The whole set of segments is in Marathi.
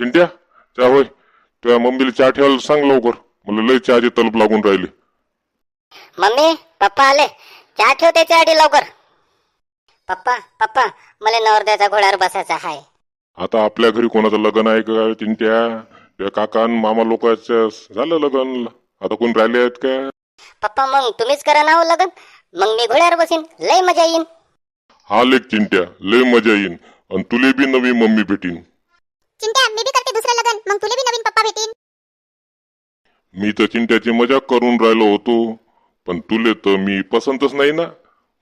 चिंट्या चहा होय. तुझ्या मम्मीला चहा ठेवायला सांग लवकर. मला लय चहाची तलप लागून राहिली. मम्मी पप्पा आले. चहा ठेव त्याच्यासाठी लवकर. पप्पा पप्पा मला नवरदेचा घोड्यावर बसायचा हाय आता आपल्या घरी कोणाचं लग्न आहे का चिंट्या त्या काका मामा लोकांचं झालं लग्न. आता कोण राहिले आहेत का? पप्पा मग तुम्हीच करा ना हो लग्न. मग मी घोड्यावर बसीन. लय मजा येईन. हा लेख चिंट्या लय मजा येईन. आणि तुले बी नवी मम्मी भेटीन चिंट्या मी बी करते दुसरं लग्न मग तुला बी नवीन पप्पा भेटीन मी तर चिंट्याची मजाक करून राहिलो होतो. पण तुले तर मी पसंतच नाही ना.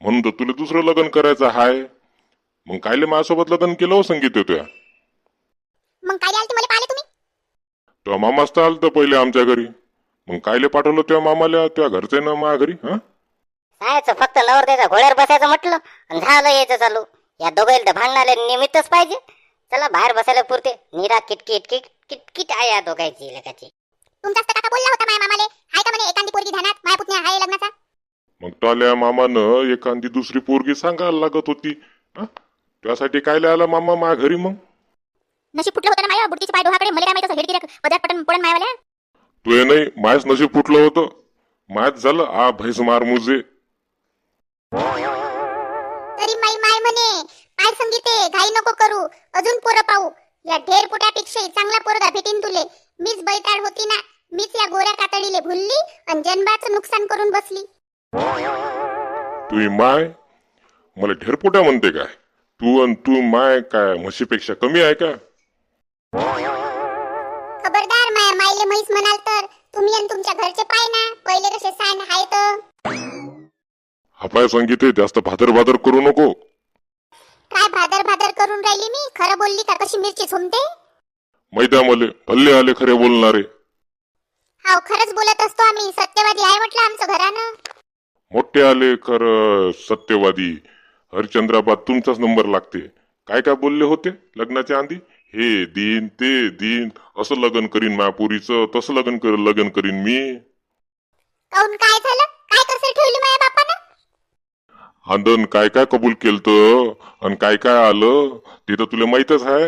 म्हणून तर तुला दुसरं लग्न करायचं हाय. मग कायले माझ्यासोबत लग्न केलं हो संगीत होत्या मग काय आलते मला पाहिले तुम्ही? तेव्हा मामाच तर आलं पहिले आमच्या घरी. मग कायले पाठवलं तेव्हा मामाला त्या घरचे ना माझ्या घरी हा? जायचं फक्त नवरदेचा घोड्यावर बसायचं म्हटलं आणि झालं यायचं चालू. या दोघांना तर भांडणाले निमित्तच पाहिजे. चला बाहेर बसायला पुरते. निरा किटकिट किट किटकिट आहे या दोघांची लेखाची तुमचाच तर काका बोलला होता माझ्या मामाले. हाय का म्हणे एखादी पोरगी ध्यानात? माझ्या पुतण्या हाय लग्नाचा? मग टाल्या मामानं एखादी दुसरी पोरगी सांगायला लागत होती. हा? त्यासाठी कायले आला मामा माझ्या घरी मग? नशीब फुटलं होतं ना माझ्या बुडतीच्या पाय डोहाकडे मला काय माहिती असं हेडगिऱ्या पदार्थ पटन पडन मायावाल्या? तू हे नाही मायच नशीब फुटलं होतं. मायच झालं आ भैस मार मुजे. तरी माई माय म्हणे काय संगीते घाई नको करू अजून पोरं पाहू. या ढेर पोटापेक्षा चांगला पोरगा भेटीन तुले. मीच बैताळ होती ना मीच या गोऱ्या कातडीले भुलली जन्माचं नुकसान करून बसली. तू माय? मला ढेरपोट्या म्हणते काय? तू आणि तू माय काय म्हशीपेक्षा कमी आहे का? खबरदार माया मायले म्हैस म्हणाल तर. तुम्ही आणि तुमच्या घरचे पाय ना पहिले कसे साय हाय तर हापाय संगीत आहे जास्त भादर भादर करू नको. काय भादर भादर करून राहिली मी? खरं बोलली का कशी मिरची झुमते? मैदा मले भल्ले आले खरे बोलणारे. हाव खरंच बोलत असतो मोठे आले खर सत्यवादी. हरिश्चंद्राबाद तुमचाच नंबर लागते. काय काय बोलले होते लग्नाच्या आधी? हे दिन ते दिन. असं लग्न करीन मापुरीचं तसं लग्न कर लग्न करीन मी. काऊन काय झालं? काय कसर ठेवली माझ्या बापानं? आंदन काय काय कबूल केलत? आणि काय काय आलं? ते तर तुला माहीतच आहे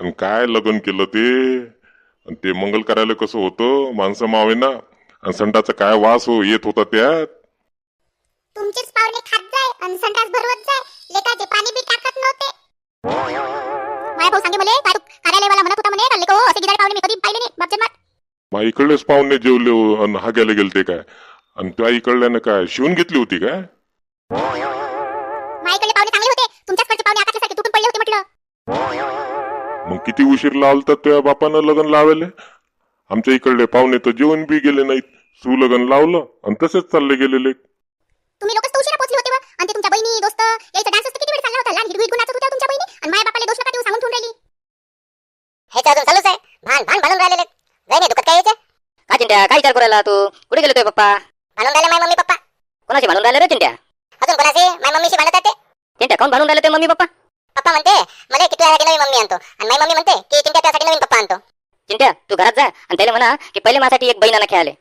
आणि काय लग्न केलं ते? आणि ते मंगल करायला कसं होतं? माणसं मावेना. आणि संडाचा काय वास हो येत होता त्यात? तुमचेच पाहुणे खात जाय आणि संडास भरवत जाय. लेकाचे पाणी बी टाकत नव्हते. माझ्या भाऊ सांगे मले काय तू कार्यालयवाला म्हणत होता म्हणे का लेको असे गिदार पाहुणे मी कधी पाहिले नाही. बापजन मात मा इकडलेच पाहुणे जेवले हो आणि हाग्याला गेलते काय? आणि त्या इकडल्यानं काय शिवून घेतली होती काय? माझ्याकडे पाहुणे चांगले होते. तुमच्याचकडचे पाहुणे आकाशासारखे तुटून पडले होते म्हटलं. मग किती उशीर लावलं त्या बापानं लग्न लावले आमच्या इकडले पाहुणे तर जेवण बी गेले नाहीत. सुलग्न लावलं आणि तसेच चालले गेलेले तुम्ही लोकच तर उशिरा पोहोचले होते व. आणि ते तुमच्या बहिणी दोस्त यायचा डान्स असतं किती वेळ चालला होता? लहान हिरवी हिरवी नाचत होत्या तुमच्या बहिणी? आणि माझ्या बापाला दोष नका देऊ सांगून ठेवून राहिली. हे तर अजून चालूच आहे. भान भान भांडून राहिलेले. जाय नाही दुखत काय यायचे का चिंट्या? काय विचार करायला तू? कुठे गेलो तुझे पप्पा? भांडून राहिले माझ्या मम्मी पप्पा. कोणाशी भांडून राहिले रे चिंट्या? अजून कोणाचे माझ्या मम्मीशी भांडत आहे ते. चिंट्या कोण भांडून राहिले ते मम्मी पप्पा? पप्पा म्हणते मला किती वेळासाठी नवी मम्मी आणतो. आणि माझी मम्मी म्हणते की चिंट्या त्यासाठी नवीन पप्पा आणतो. चिंट्या तू घरात जा आणि त्याला म्हणा की पहिले माझ्यासाठी एक बहीण आणा खेळाले.